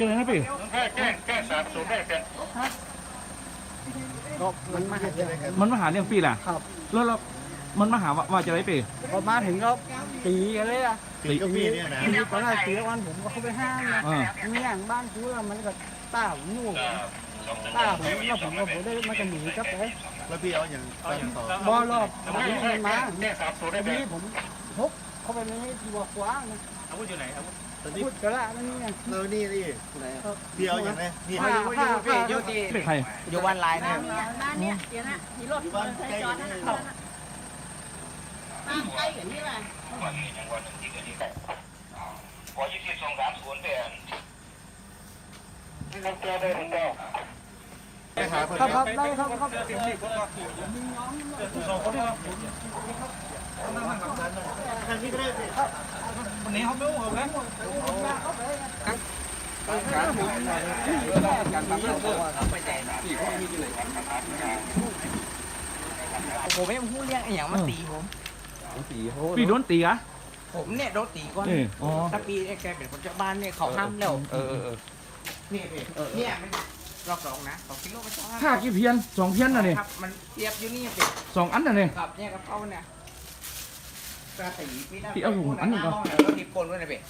จะอไรนะพี่แค่แค่แค่สามศูนย์ได้เป็นก็มันมาหาเรื่องมันมาหาเรื่องพี่แหละครับแล้วเรามันมาหาว่าว่าจะไรพี่พอมาถึงก็ตีกันเลยอะตีก็พี่เนี่ยนะตีตอนแรกตีวันผมก็เข้าไปห้ามนะอ่านี่อย่างบ้านกูอะมันก็ต้าผมอยู่ต้าผมแล้วผมก็ผมได้มันก็หนีกลับไปแล้วพี่เอาอย่างบอลรอบมนี่มันมาแค่สามศูนย์ได้ทีเป็นนี้ผมพกเข้าไปในที่ว่าขวางนะอาวุธอยู่ไหนอาวุธ พูดกระละนั่นนี่ไงเออนี่นี่พี่เอาอย่างไรนี่ผ้าผ้าผ้าเป็นใครอยู่วันไลน์เนี่ยบ้านเนี่ยเดี๋ยวนะมีรถมอเตอร์ไซค์จอดนั่นน่ะบ้านใกล้กันนี่แหละขอยี่สิบสองสามศูนย์เป็นน้ำแก้วได้ถึงแก้วไปหา คนครับครับได้ครับครับวันนี้เขาไม่รู้เหรอครับผมไม่พูดเรื่องไอ้อย่างมาตีผมพี่โดนตีอะผมเนี่ยโดนตีก่อนนี่อ๋อถ้าปีไอ้แกเป็นคนเจ้าบ้านเนี่ยเขาห้ามแล้วเออเนี่พี่เนี่ยมัน รอบสองนะสองกิโลไปสองห้ากี่เพียนสองเพียนน่ะนี่ครับมันเทียบอยู่นี่เป็นสองอันน่ะนี่กับเนี่ยกับเขาเนี่ยกระตีพี่พี่เอาถุงอันหนึ่งก่อนแล้วดิบคนด้วยนะพี่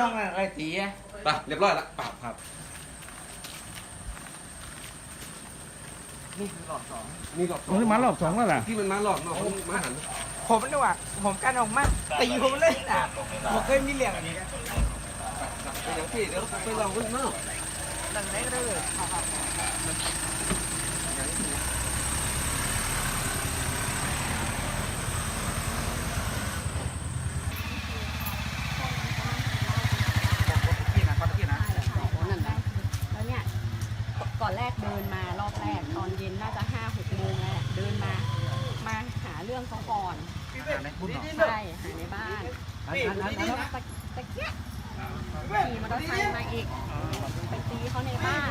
น้องอะไรตีอะไปเรียบร้อยละปราบครับนี่คือรอบสองนี่หลอกโอ้ยมารอบสองแล้วล่ะที่มันมาหลอกเนาะมาหันผมนี่ว่าผมกันออกมาตีผมเลยนะผมเคยมีเรื่องอย่างนี้ไปอย่างที่เดี๋ยวไปลองขึ้นเนาะ แหละแล้วเนี่ยก่อนแรกเดินมารอบแรกตอนเย็นน่าจะห้าหกโมงแล้วเดินมา มาหาเรื่องเขาก่อนใช่หาในบ้านแล้วตะตะเกียบขี่มอเตอร์ไซค์มาอีกไปตีเขาในบ้าน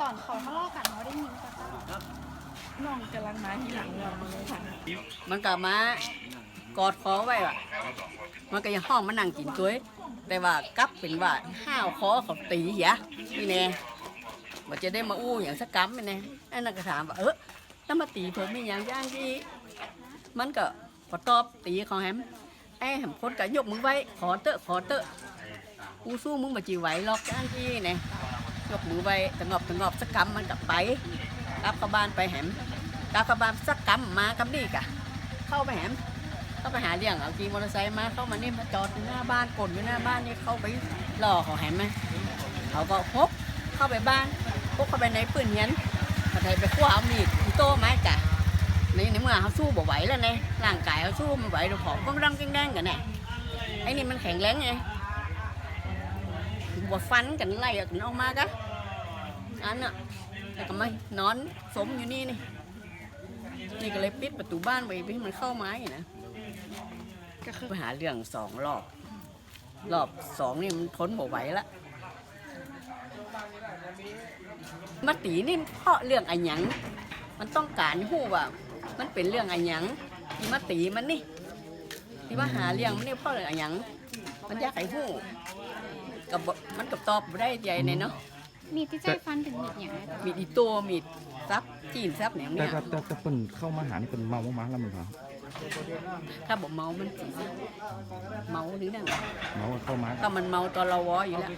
ก่อนเขาทะเลาะกันเขาได้ยินปะจ๊ะน้องกำลังมาที่หลังเราเลยค่ะมันก็มากอดคอไว้ว่ะ มันก็ยังห้องมานั่งกินตัวแต่ว่ากลับเป็นว่าห้าวคอเขาตีหยะนี่แน่ว่าจะได้มาอู้อย่างสักกำนี่แน่ไอ้นักถามว่าเออแล้วมาตีผมมีอย่างย่างที่ มันก็พอตอบตีเขาแฮมไอ้แฮมคนก็ยกมือไว้ ขอเตอะขอเตอะกูสู้มึงมาจีไหวหรอกย่างที่แน่ยยกมือไว้สงบสงบสักกำมันกลับไปกลับเข้าบ้านไปแหมกลับเข้าบ้านสักกำมากำนี่กะ เข้าไปแหมเข้าไปหาเลี้ยงเอาขี่มอเตอร์ไซค์มาเข้ามานี่มาจอดอยู่หน้าบ้านกดอยู่หน้าบ้านนี่เข้าไปหลอกเขาแหมไหมเขาก็พกเข้าไปบ้านพกเข้าไปในปืนเฮียนมาไทยไปคว้าเอามีดโต้ไม้กะใน มื่อเขาสู้บ่ไหวแล้วไงร่างกายเขาสู้ไม่ไหวเราผอมก็ดังแดงๆกันแน่ไอ้นี่มันแข็งแรงไงบดฟันกันไล่กันออกมากะอันน่ะแต่ก็ไม่นอนสมอยู่นี่นี่นี่ก็เลยปิดประตูบ้านไว้ไม่ให้มันเข้าไมาอีกนะก็คือไปหาเรื่องสองรอบ รอบสองนี่มันทนบ่ไหวละมาตีนี่เพราะเรื่องอะไรหยังมันต้องการหู้ว่า มันเป็นเรื่องอะไรหยังที่มาตีมันนี่ที่มาหาเรื่องมันนี่เพราะเรื่องอะไรหยังมันอยากให้หู้กับบ่มันกับตอบบ่ได้ใจในเนาะมีดที่ใจฟันถึงมีดอย่างไรมีดอีตัวมีดซับจีนซับเนี่ยแต่เนี่ยแต่แต่แต่เพิ่นเข้ามาหานี่เพิ่นเมามาแล้วมันเหรอถ้าบอกเมามันสิเมาหรือนั่นเมาเข้ามาถ้ามันเมาตอนเราวออยู่แล้ว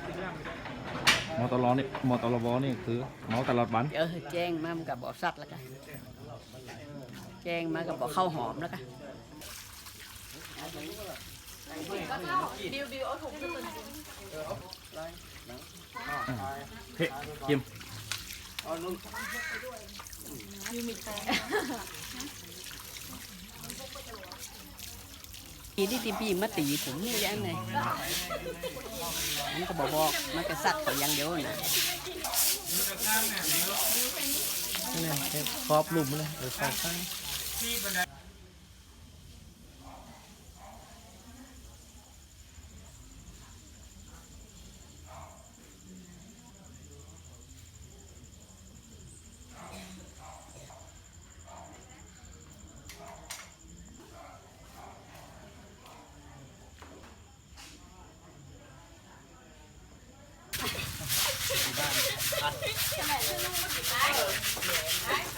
มอตลอนี่มอตลวนี่คือเมาตลอดวัน เออแจ้งมามันกับบอกสัตว์แล้วกัน แจ้งมากับบอกข้าวหอมแล้วกันเฮ้กิมทีที่ทีพี่มาตีผมนี่ยังไงมันก็บอกบอกมันก็สัตว์เขาอยังเดียวนะครอบลุมเลยเออครอบข้าง khi bên đây Cái này luôn mất cái